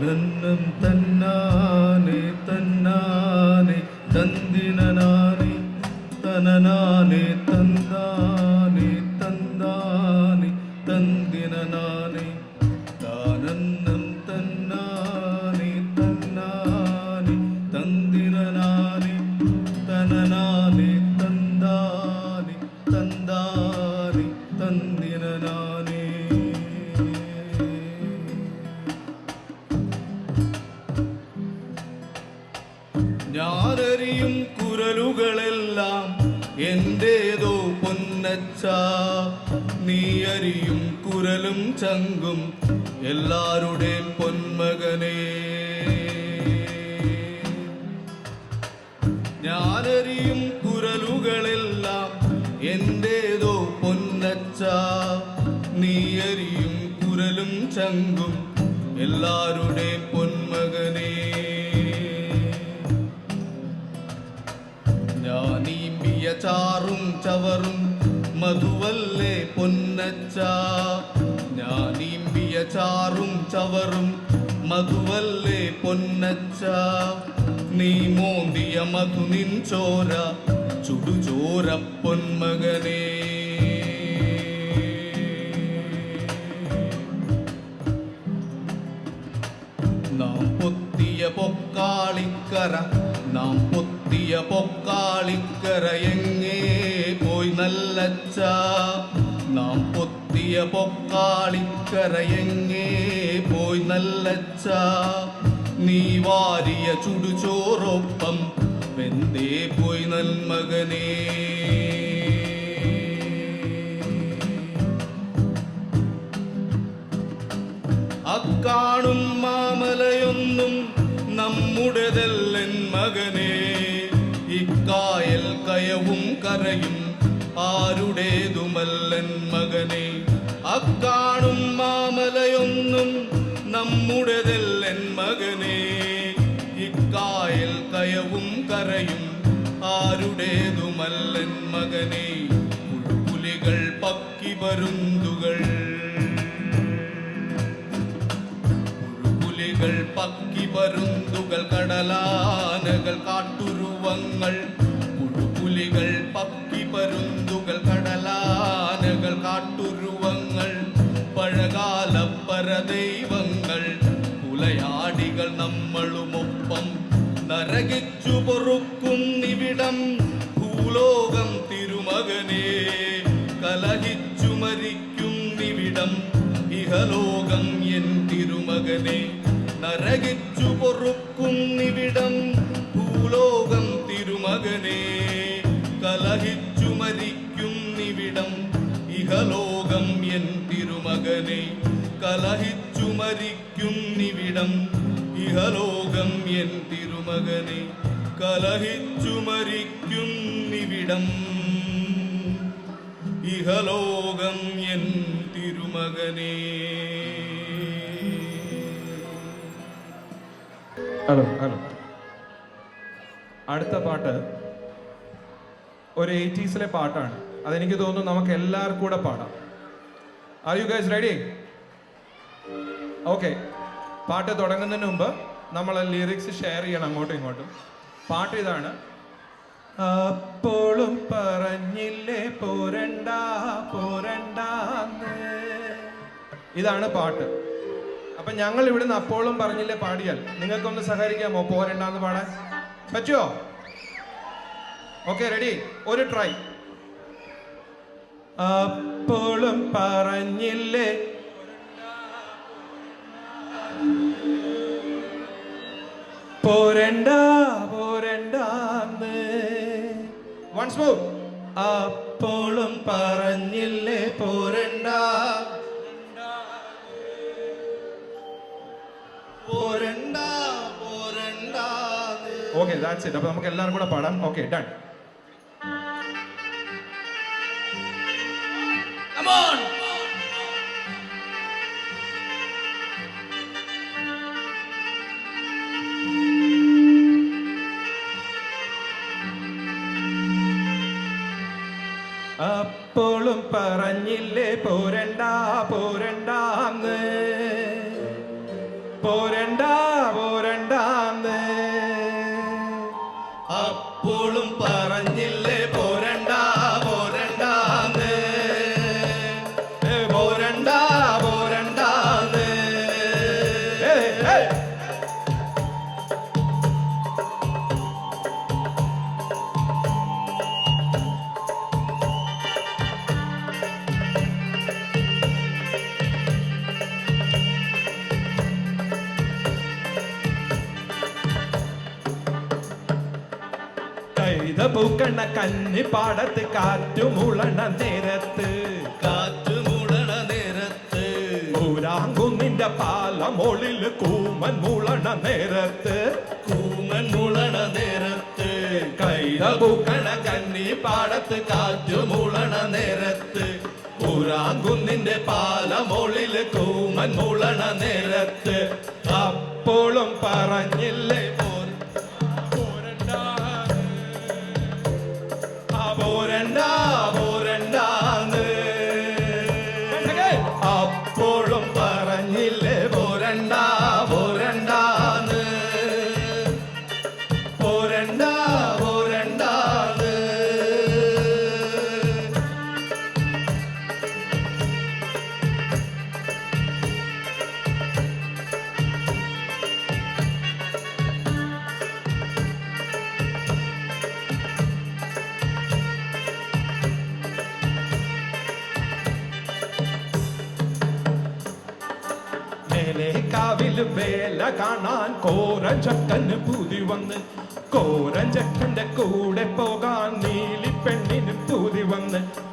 താനന്നം തന്നാനെ തന്നാനെ തന്തിനാനെ തനനാനെ. എന്റേതോ പൊന്നച്ച നീ അരിയും കുരലും ചങ്കും എല്ലാരുടെ പൊന്മകനേ. ഞാനറിയും കുരലുകളെല്ലാം എന്റേതോ പൊന്നച്ച നീ അറിയും കുരലും ചങ്കും എല്ലാരുടെ പൊന്മകനേ. ചാറും ചവറും മധുവല്ലേ പൊന്നച്ച? ഞാനീമ്പിയ ചാറും ചവറും മധുവല്ലേ പൊന്നച്ച? നീ മോന്തിയ മധു നിൻ ചോര ചുടുചോര പൊന്മകനേ. നാം പൊത്തിയ പൊക്കാളിക്കര നാം പൊത്തിയ പൊക്കാളിക്കര എങ്ങേ പോയി നല്ലച്ച? നാം പൊത്തിയ പൊക്കാളിക്കരയെങ്ങേ പോയി നല്ലച്ച? നീ വാരിയ ചുടുചോറൊപ്പം വെന്തേ പോയി നന്മകനേ. അക്കാണും ആരുടേതുമല്ലൻ മകനെ. അക്കാണും മാമലയൊന്നും നമ്മുടേതല്ലൻ മകനെ. ഇക്കായൽ കയവും കരയും ആരുടേതുമല്ലൻ മകനെ. പുലികൾ പക്കി പരുന്തുകൾ. പുലികൾ പക്കി പരുന്തുകൾ കടലാനകൾ കാട്ടുരുവങ്ങൾ. പുലികൾ പക്കി പരുന്തുകൾ പരദൈവങ്ങൾ കുലയാടികൾ നമ്മളുമൊപ്പം നരകിച്ചു പൊറുക്കുന്നിവിടം ഭൂലോകം തിരുമകനെ കലഹിച്ചു മരിക്കുന്നിവിടം ഇഹലോകം എൻ തിരുമകനെ നരകിച്ചു പൊറുക്കുന്നിവിടം ഭൂലോകം തിരുമകനെ കലഹിച്ചു മരിക്കുന്നിവിടം ഇഹലോകം എൻ തിരുമകനെ കലഹിച്ചു മരിക്കുന്നിവിടം ഇഹലോകം എൻ തിരുമകനെ കലഹിച്ചു മരിക്കുന്നിവിടം ഇഹലോകം എൻ തിരുമകനെ. Hello hello. അടുത്ത പാട്ട് ഒരു എയ്റ്റീസിലെ പാട്ടാണ്. അതെനിക്ക് തോന്നുന്നു നമുക്ക് എല്ലാവർക്കും കൂടെ പാടാം. Are you guys ready okay പാട്ട് തുടങ്ങുന്നതിന് മുമ്പ് നമ്മൾ ലിറിക്സ് ഷെയർ ചെയ്യണം അങ്ങോട്ടും ഇങ്ങോട്ടും. പാട്ട് ഇതാണ്. അപ്പോഴും പറഞ്ഞില്ലേ പോരണ്ട പോരണ്ട ഇതാണ് പാട്ട്. അപ്പൊ ഞങ്ങൾ ഇവിടുന്ന് അപ്പോഴും പറഞ്ഞില്ലേ പാടിയാൽ നിങ്ങൾക്കൊന്ന് സഹകരിക്കാമോ? പോരണ്ടെന്ന് പാടാൻ. പറ്റുമോ ഓക്കെ റെഡി ഒരു ട്രൈ അപ്പോഴും പറഞ്ഞില്ലേ പോരണ്ട പോരണ്ടാന്ന് വൺസ് മോർ അപ്പോഴും പറഞ്ഞില്ലേ പോരണ്ട പോരണ്ട പോരണ്ട ഓക്കെ ദാറ്റ്സ് ഇറ്റ് അപ്പൊ നമുക്ക് എല്ലാവരും കൂടെ പാടാം ഓക്കെ ഡൺ Lord and പാടത്ത് കാറ്റുമുളണ നേരത്ത്. കാറ്റു മുളണ നേരത്ത്. ഊരാങ്കുന്നിന്റെ പാലമൊളിൽ കൂമൻ മുളണ നേരത്ത്. കൂമൻ മുളണ നേരത്ത്. കൈത പൂക്കണ കന്നി പാടത്ത് കാറ്റു മുളണ നേരത്ത്. ഊരാങ്കുന്നിന്റെ പാലമോളിൽ കൂമൻ മുളണ നേരത്ത്. അപ്പോഴും പറഞ്ഞില്ലേ വേല കാണാൻ കോരഞ്ചക്കന് പൂതി വന്ന്. കോരഞ്ചക്കന്റെ കൂടെ പോകാൻ നീലി പെണ്ണിന് പൂതി വന്ന്.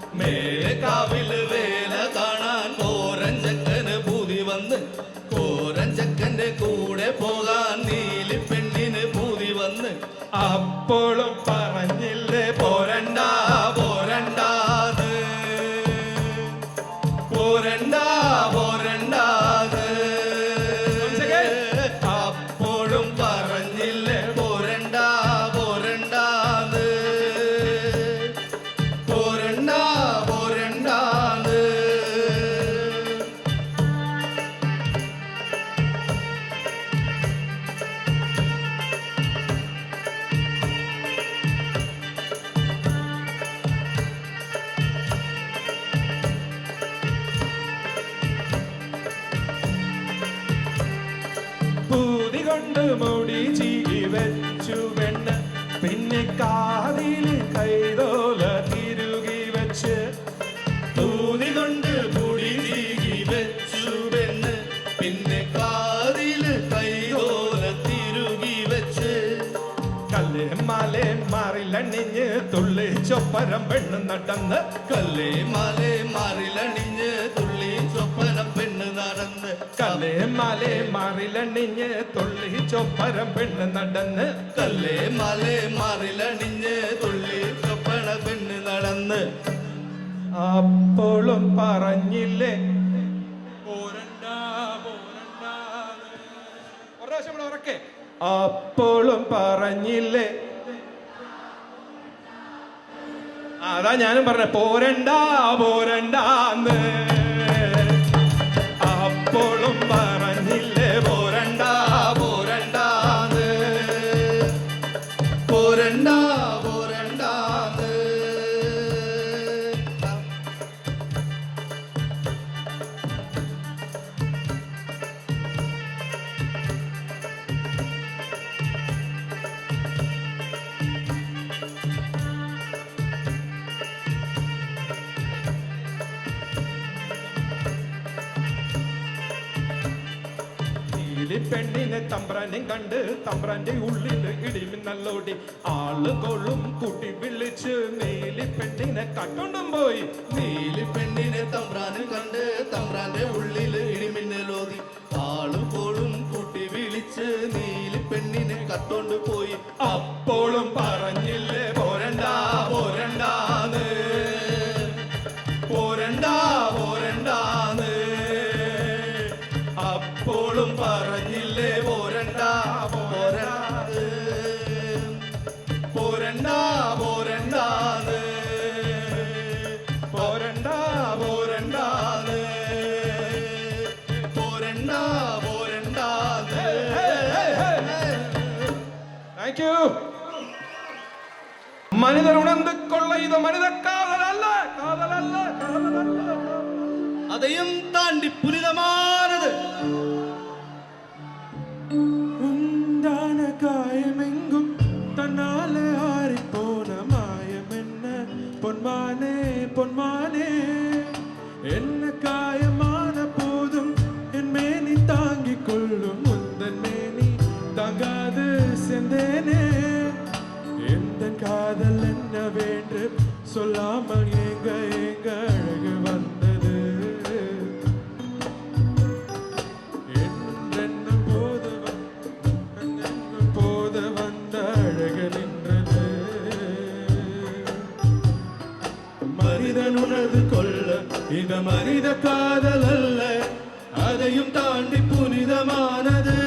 കൊണ്ട് മുടി ചീകി വെച്ചു പെണ്ണ് പിന്നെ കാതിൽ കൈതോല തിരുകി വെച്ച്. തൂതി കൊണ്ട് മുടി ചീകി വെച്ചു പെണ്ണ് പിന്നെ കാതിൽ കൈതോല തിരുകി വെച്ച്. കല്ലേ മാലേ മാറിലണിഞ്ഞ് തുള്ളി ചൊപ്പരം പെണ്ണ് നടന്ന്. കല്ലേ മാലേ പെണ്ണ് കല്ലേ മാലേ മാറിലണിഞ്ഞ് തുള്ളി ചൊപ്പരം പെണ്ണ് നടന്ന്. കല്ലേ മാലേ മാറിലണിഞ്ഞ് തുള്ളി ചൊപ്പണ പെണ്ണ് നടന്ന്. അപ്പോഴും പറഞ്ഞില്ലേ അപ്പോളും പറഞ്ഞില്ലേ അതാ ഞാനും പറഞ്ഞ പോരണ്ട പോരണ്ടാന്ന്. Colombia. പെണ്ണിനെ തമ്പ്രാനും കണ്ട് തമ്പ്രന്റെ ഉള്ളിൽ ഇടിമിന്നല്ലോടി ആൾ കൊള്ളും കൂട്ടി വിളിച്ച് നീലി പെണ്ണിനെ കട്ടോണ്ടും പോയി. നീലി പെണ്ണിനെ തമ്പ്രാനും കണ്ട് തമ്പ്രാന്റെ ഉള്ളിൽ ഇടിമിന്നലോതി இது மனித காதல் அல்ல காதல் அல்ல காதல் அல்ல அதையும் தாண்டி புனிதமானது. உண்டான காயமெங்கும் தன்னால ஆறிப்போன மாயம் என்ன? பொன்மானே பொன்மானே என்ன காயமான போதும் என் மேனி தாங்கிக் கொள்ளும் முந்தன் மேனி தாங்காது செந்தேனே. எந்த காதல் என்னவென்று சொல்லாமல் எங்க எங்க அழகு வந்தது? என்றென்னும் போது வ- போது வந்த அழகு நின்றது? மனிதன் உணர்ந்து கொள்ள இந்த மனித காதல் அல்ல. அதையும் தாண்டி புனிதமானது.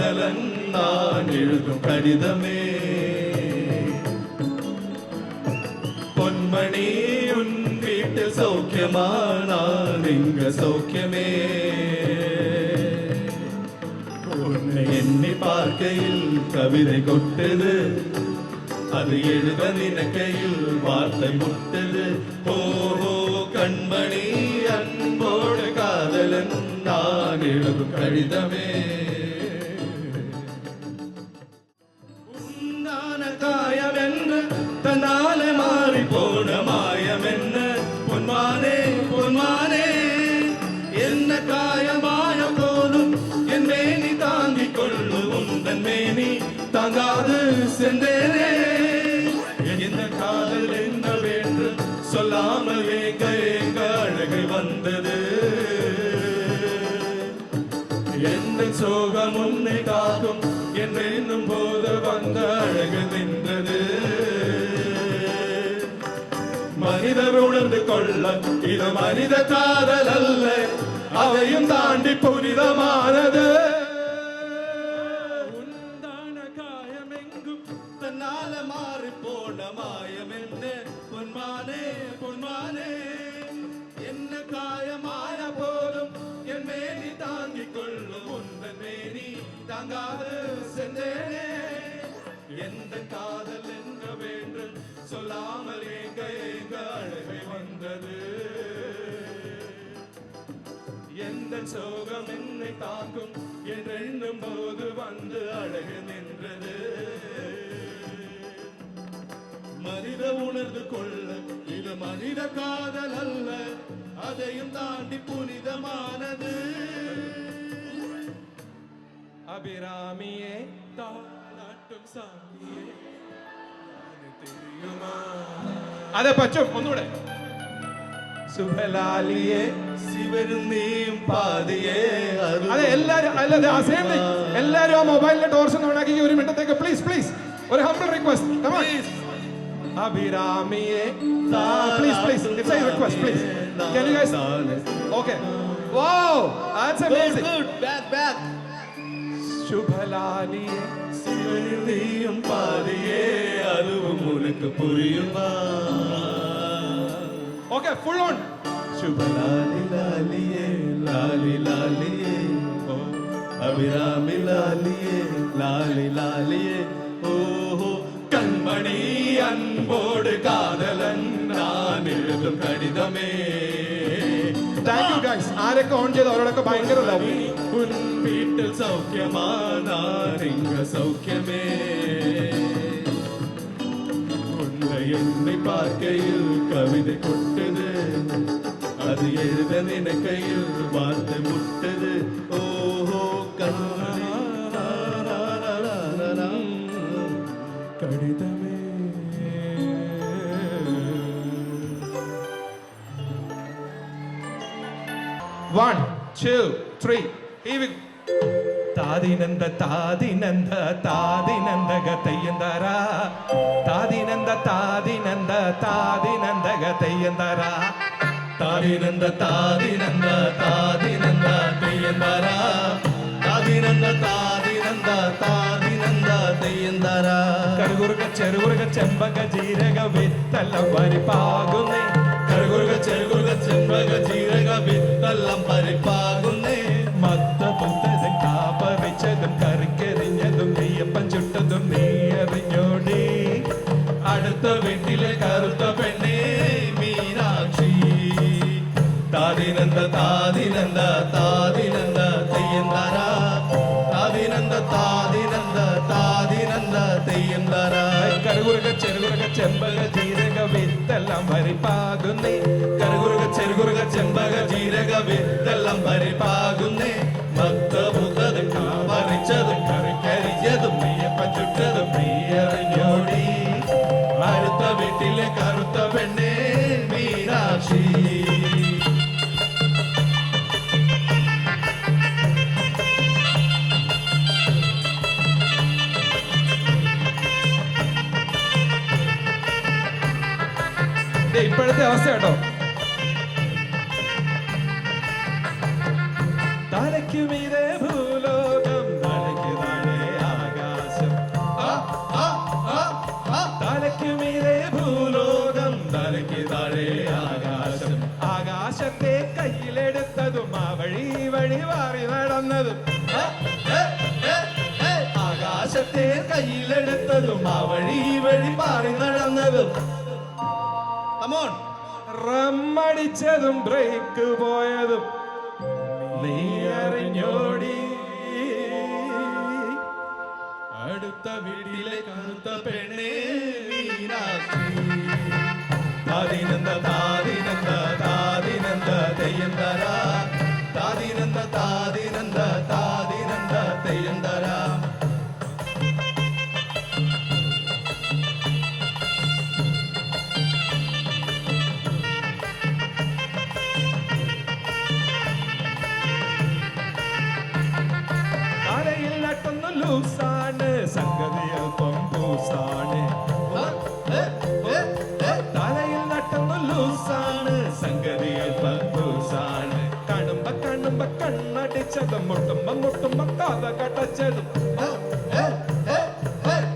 நான் எழுதும் கடிதமே. பொன்மணி உன் வீட்டில் சௌக்கியமா? நான் இங்க சௌக்கியமே? உன்னை எண்ணி பார்க்கையில் கவிதை கொட்டது. அது எழுத நினைக்கையில் வார்த்தை முட்டது. ஓஹோ கண்மணி அன்போடு காதலன் நான் எழுதும் கடிதமே. காயமாயம் போலும் என் மேனி தாங்கிக் கொள்ளும் உந்தன் மேனி தாங்காது சென்றேனே. என்ன காதல் என்னவென்று சொல்லாமல் ஏங்க ஏங்க அழகை வந்தது. எந்த சோகம் உன்னை காக்கும் என்று என்னும் போது வந்த அழகு நின்றது. மனிதர் உணர்ந்து கொள்ள இது மனித காதல் அல்ல. அதையும் தாண்டி புனிதமானது. உண்டான காயமெங்கும் தன்னால மாறி போன மாயம் என்ன பொன்மானே பொன்மானே. என்ன காயமான போதும் என் மேனி தாங்கிக் கொள்ளும் உந்தன் மேனி தாங்காது சென்றேனே. எந்த காதல் என்ன வேண்டும் சொல்லாமல் எங்க எங்க அழகை வந்தது. இந்த சோகம் என்னை தாக்கும். என்றெண்ணும் போது வந்து அழகு நின்றது. மனித உணர்ந்து கொள்ள இது மனித காதல் அல்ல. அதையும் தாண்டி புனிதமானது. அபிராமியே தாளாட்டும் சாமியே. தெரியுமா? அதை பச்சம் ஒன்னுடைய சுபலாலியே അതെ എല്ലാരും അല്ല അസൈൻഡ് എല്ലാരും ആ മൊബൈലിന്റെ ടോർച്ച് ഉണ്ടാക്കി ഒരു മിനിറ്റത്തേക്ക്. പ്ലീസ് പ്ലീസ് ഒരു ഹംബിൾ റിക്വസ്റ്റ് കമാ അഭിരാമിയെ please please it's a request please can you guys okay wow. That's amazing. good, good. back back ശുഭലാലിയെ ശിവനിയും പാതിയെ അറിവും ഉനക്ക് പുരിയുമാ ഫുൾ ഓൺ ശുഭലാലി ലാലിയേ ലാലി ലാലിയേ ഓ அபிராமி லாலியே லாலி லாலியே ஓஹோ கண்மணி அன்போடு காதலன் நான் எழுதும் கடிதமே താങ്ക് യു ഗൈസ് ആരൊക്കെ ഓൺ ചെയ്ത് അവരോടൊക്കെ ഭയങ്കര ലവ് உன் வீட்டில் சௌக்கியமா நான் இங்க சௌக்கியமே உன்னை என்னை பார்க்கையில் கவிதை கொட்டது அது எழுத நினைக்கையில் வார்த்தை முட்டது. ஓஹோ கடிதமே. ஒன் டூ த்ரீ ஈவிங் தாதினந்த தாதினந்த தாதினந்த கத்தையந்தரா தாதினந்த தாதினந்த தாதினந்த கத்தையந்தரா താതിനന്ദ താതിനന്ദ താതിനന്ദ തെയ്യന്തര. താതിനന്ദ താതിനന്ദ താതിനന്ദ തെയ്യന്തര. കരുകുറുക ചെറുകുറുക ചെമ്പക ജീരക വിത്തല്ല പരിപ്പാകുന്നേ കറുകുറുക ചെറുകുറുക ചെമ്പക ജീരക വിത്തെല്ലാം പരിപ്പാകുന്നേ കറുകുറുക ചെറുകുറുക ചെമ്പക ജീരക വിത്തെല്ലാം പരിപ്പാകുന്നേ ഭക്ത പുത്തതും പറിച്ചതും ആകാശത്തെ കയ്യിലെടുത്തതും ആ വഴി വഴി മാറി നടന്നതും. ആകാശത്തെ കയ്യിലെടുത്തതും ആ വഴി വഴി പാറി നടന്നതും. കമോൺ റമ്മടിച്ചതും ബ്രേക്ക് പോയതും. നീ അറിഞ്ഞോടി. അടുത്ത വീട്ടിലെ കറുത്ത പെണ്ണേ. ഏ.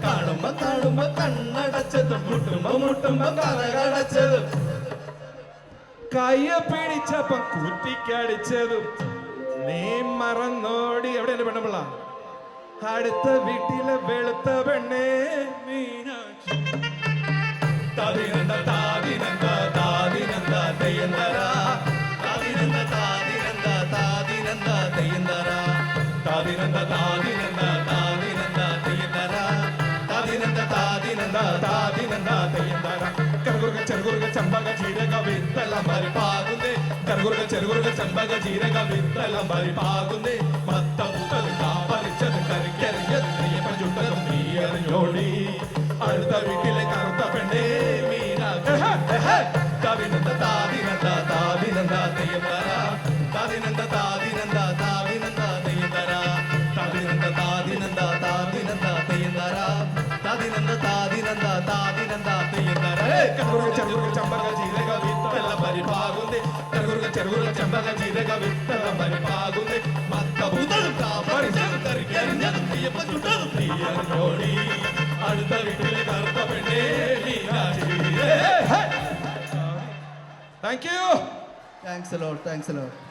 കാണുമ്പോ കാണുമ്പോ കണ്ണടച്ചതും. മുട്ടുമ്പോ മുട്ടുമ്പോ കഥകടച്ചതും കയ്യ പിടിച്ചപ്പം കുറ്റിക്കടിച്ചതും നീ മറന്നോടി. എവിടെയാണ് പെണ്ണുപിള്ള അടുത്ത വീട്ടിലെ വെളുത്ത പെണ്ണേ മീനാക്ഷി. తాదిన దయ్యందార కరుగురుగ చెరుగురుగ చంబగ జీరగ విత్తల మరి పాగుంది. కరుగురుగ చెరుగురుగ చంబగ జీరగ విత్తల మరి పాగుంది. మత్త ముతలు కాపరిచదు కరికెరియదు జోడి. అర్ధ విటిల కరుత పెండ ചെറുകുറുക ചെമ്പക ജീരക വിത്തെല്ലാം പരിപ്പാകുന്നേ മത്ത മുതൽ കാപ്പറിച്ചതും കറിക്കരിഞ്ഞതും നെയ്യപ്പം ചുട്ടതും നീ അടുത്ത വീട്ടിലെ കറുത്ത പെണ്ണേ thank you thanks a lot thanks a lot